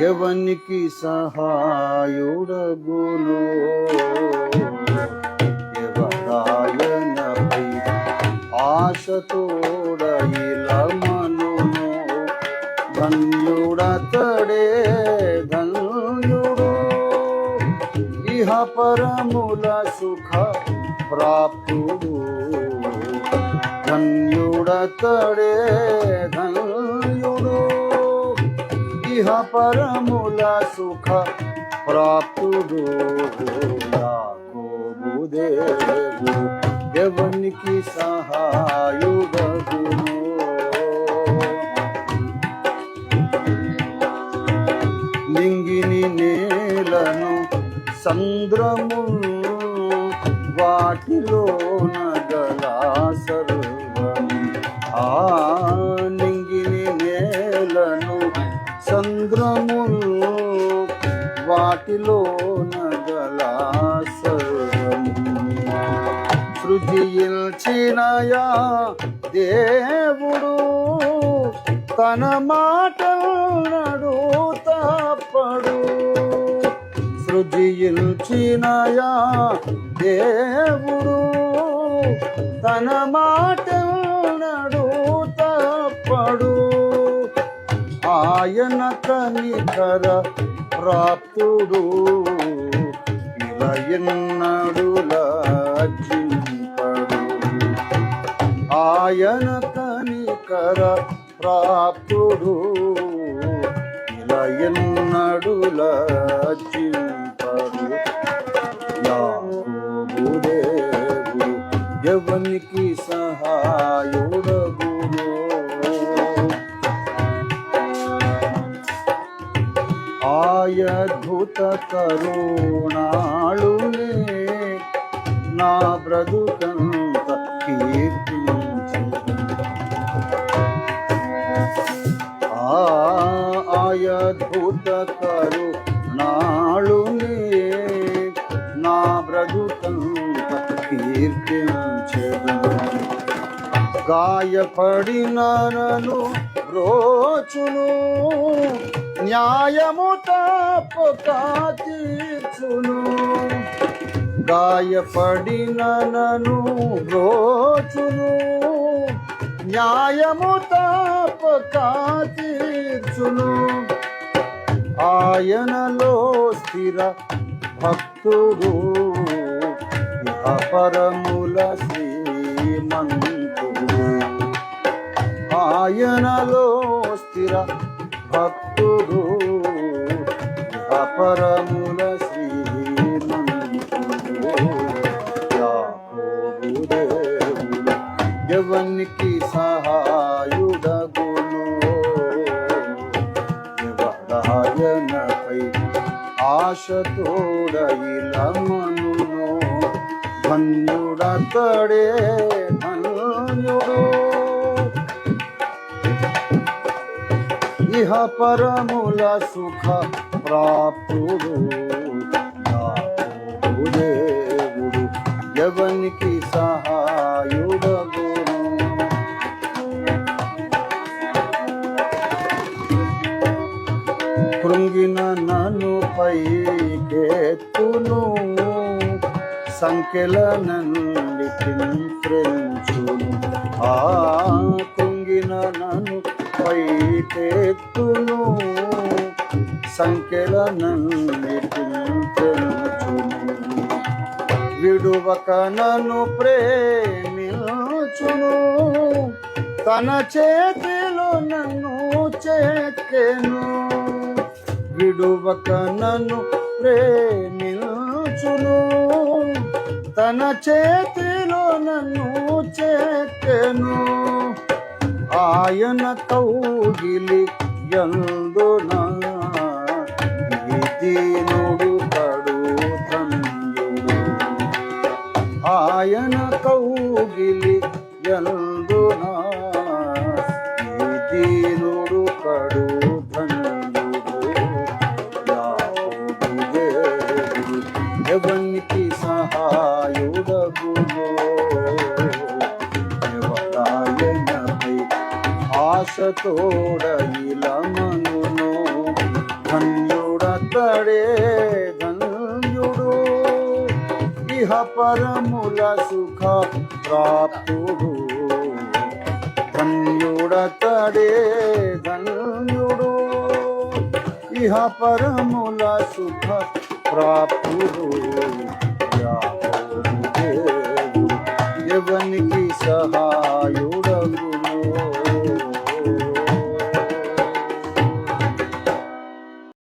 ఎవనికి సహాయుడగును. ఎవరాయనపై ఆశతోడ ఇలమనును ధన్యుడతడే ధన్యుడు. ఇహ పరముల సుఖ ప్రాప్తుడు. ధన్యుడతడే ధన్ ఇహ పరముల సుఖ ప్రాప్తుడు యాకోబు దేవుడు ఎవనికి సహాయుడగును నింగిని నేలను సంద్రము వాటిలో వాటిలో నగల సర్వం సృజించినయా దేవుడు తన మాటలు తప్పడు సృజించినయా దేవుడు తన మాటలు తప్పడు ఆయన కనికర ప్రాప్తుడు. ఇలా ఎన్నడు లజ్జింపడు ఆయన కనికర ప్రాప్తుడు. ఇలా ఎన్నడు అద్భుత కరుణాళునే నా బ్రతుకంత కీర్తించు. ఆ ఆయద్భుత కరుణాళునే నా బ్రతుకంత కీర్తించదు గాయపడిన నన్ను రోచును న్యాయము తప్పక తీర్చును. గాయపడిన నను రోచును న్యాయము తప్పక తీర్చును. ఆయనలో స్థిర భక్తుడు. అపరముల శ్రీమంతుడు. ఆయనలో స్థిర భక్తుడు అపరముల శ్రీమంతుడు ఎవనికి సహాయుడగును? ఎవరాయనపై ఆశతోడ ఇలమనును ధన్యుడతడే ఇహ పరముల సుఖ ప్రాప్తుడు. దేవుడు ఎవనికి సహాయుడగును? కృంగిన నన్ను పైకెత్తును సంఖ్యల నుండి కింత్రించును ఆ ఎత్తును సంఖ్యల విడువక నన్ను ప్రేమించును. తన చేతిలో నన్ను చెక్కెను విడువక నన్ను ప్రేమించును. తన చేతిలో నన్ను చెక్కెను ఆయన కౌగిలి ఎందున దీనుడు కడు ఆయన కౌగిలి ఎందున దీనుడు కడు ఎవరికి యాకోబు ఆశతోడ పరముల సుఖ ప్రాప్తుడు. ధన్యుడతడే ధన్యుడు. ఇహ పరముల సుఖ ప్రాప్తుడు.